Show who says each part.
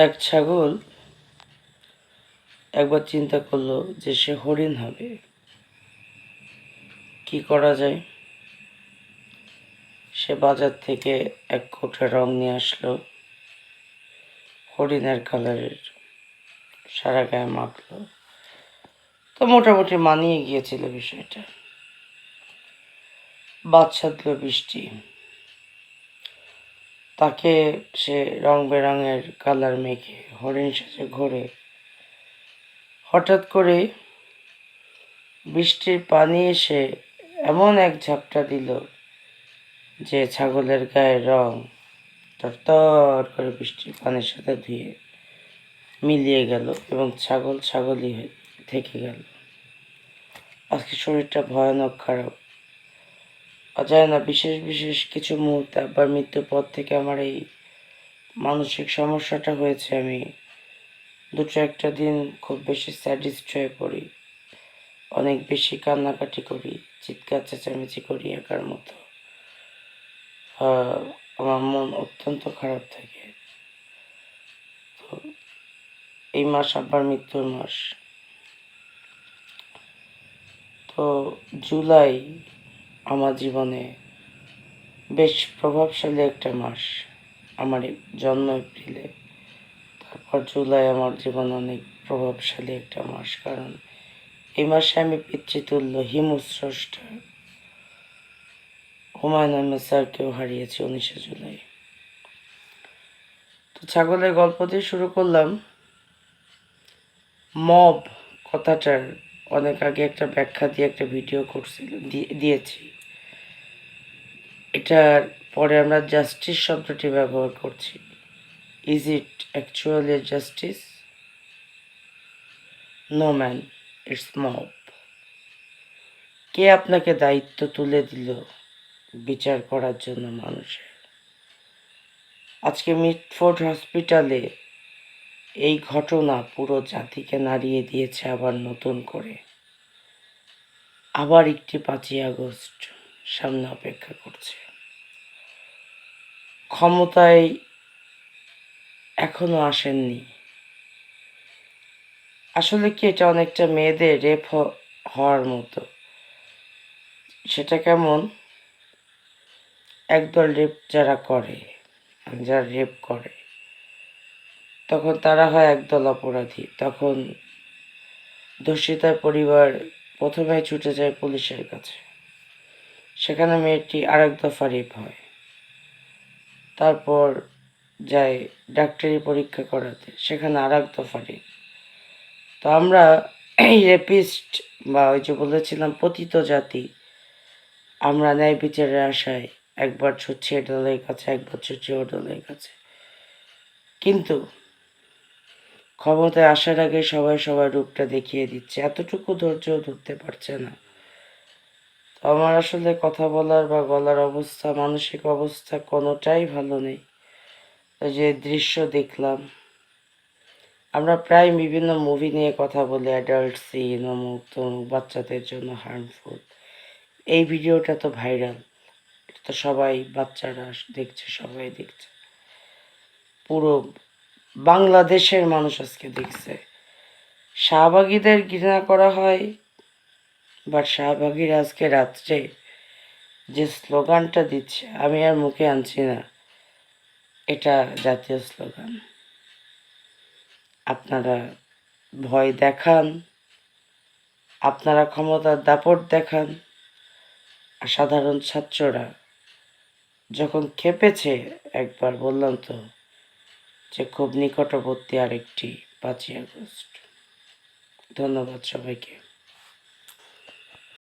Speaker 1: এক ছাগল একবার চিন্তা করল যে সে হরিণ হবে। কি করা যায়? সে বাজার থেকে এক কোটা রং নিয়ে আসলো। হরিণের কালারের সারা গায়ে মাখলো। তো মোটামুটি মানিয়ে গিয়েছিল বিষয়টা। বাচ্চা সাধলো বৃষ্টি। তাকে সে রং বেরঙের কালার মেখে হরিণ সেজে ঘোরে। হঠাৎ করে বৃষ্টির পানি এসে এমন এক ঝাপটা দিল যে ছাগলের গায়ের রং তর করে বৃষ্টির পানির সাথে ধুয়ে মিলিয়ে গেল এবং ছাগল ছাগলই থেকে গেল। আজকে শরীরটা ভয়ানক খারাপ। আর না, বিশেষ বিশেষ কিছু মুহূর্তে আবার মৃত্যুর পর থেকে আমার এই মানসিক সমস্যাটা হয়েছে। আমি দুটো একটা দিন খুব বেশি স্যাডিস্ট হয়ে পড়ি। অনেক বেশি কান্নাকাটি করি, চিৎকার, চেঁচামেচি করি একার মতো। আমার মন অত্যন্ত খারাপ থাকে। তো এই মাস আবার মৃত্যুর মাস। তো জুলাই আমার জীবনে বেশ প্রভাবশালী একটা মাস। আমার জন্ম এপ্রিলে। তারপর জুলাই আমার জীবনে অনেক প্রভাবশালী একটা মাস, কারণ এই মাসে আমি পিতৃতুল্য হিমস্রষ্টা। হুমায়ুন আহমেদ স্যারকেও হারিয়েছি উনিশে জুলাই। তো ছাগলের গল্প দিয়ে শুরু করলাম। মব কথাটার অনেক আগে একটা ব্যাখ্যা দিয়ে একটা ভিডিও করছিল, দিয়ে- দিয়েছি। এটার পরে আমরা জাস্টিস শব্দটি ব্যবহার করছি। Is it actually justice no man it's mob কে আপনাকে দায়িত্ব তুলে দিল বিচার করার জন্য মানুষের? আজকে মিটফোর্ড হসপিটালে এই ঘটনা পুরো জাতিকে নাড়িয়ে দিয়েছে আবার নতুন করে। আবার একটি পাঁচই আগস্ট সামনে অপেক্ষা করছে। ক্ষমতায় এখনও আসেননি। আসলে কি এটা অনেকটা মেয়েদের রেপ হওয়ার মতো? সেটা কেমন? একদল রেপ যারা করে, যারা রেপ করে, তখন তারা হয় একদল অপরাধী। তখন ধর্ষিতার পরিবার প্রথমে ছুটে যায় পুলিশের কাছে। সেখানে মেয়েটি আরেক দফা রেপ হয়। তারপর যায় ডাক্তারি পরীক্ষা করাতে, সেখানে আরেক দফা রেপ তো আমরা এই রেপিস্ট বা ওই যে বলেছিলাম পতিত জাতি, আমরা ন্যায় বিচারের আশায় একবার ছুটছি এ দলের কাছে, একবার ছুটছি ও দলের কাছে। কিন্তু ক্ষমতায় আসার আগে সবাই সবার রূপটা দেখিয়ে দিচ্ছে, এতটুকু ধৈর্য ধরতে পারছে না। আমার আসলে কথা বলার বা গলার অবস্থা, মানসিক অবস্থা কোনোটাই ভালো নেই। যে দৃশ্য দেখলাম। আমরা প্রায় বিভিন্ন মুভি নিয়ে কথা বলি অ্যাডাল্ট সিন অমুক তমুক, বাচ্চাদের জন্য হার্মফুল এই ভিডিওটা তো ভাইরাল এটা তো সবাই, বাচ্চারা দেখছে, সবাই দেখছে। পুরো বাংলাদেশের মানুষ আজকে দেখছে। শাহবাগীদের ঘৃণা করা হয় বাট শাহবাগীরা আজকে রাত্রে যে স্লোগানটা দিচ্ছে, আমি আর মুখে আনছি না। এটা জাতীয় স্লোগান। আপনারা ভয় দেখান, আপনারা ক্ষমতার দাপট দেখান আর সাধারণ ছাত্ররা যখন খেপেছে, একবার বললাম তো, যে খুব নিকটবর্তী আরেকটি পাঁচই আগস্ট। ধন্যবাদ সবাইকে।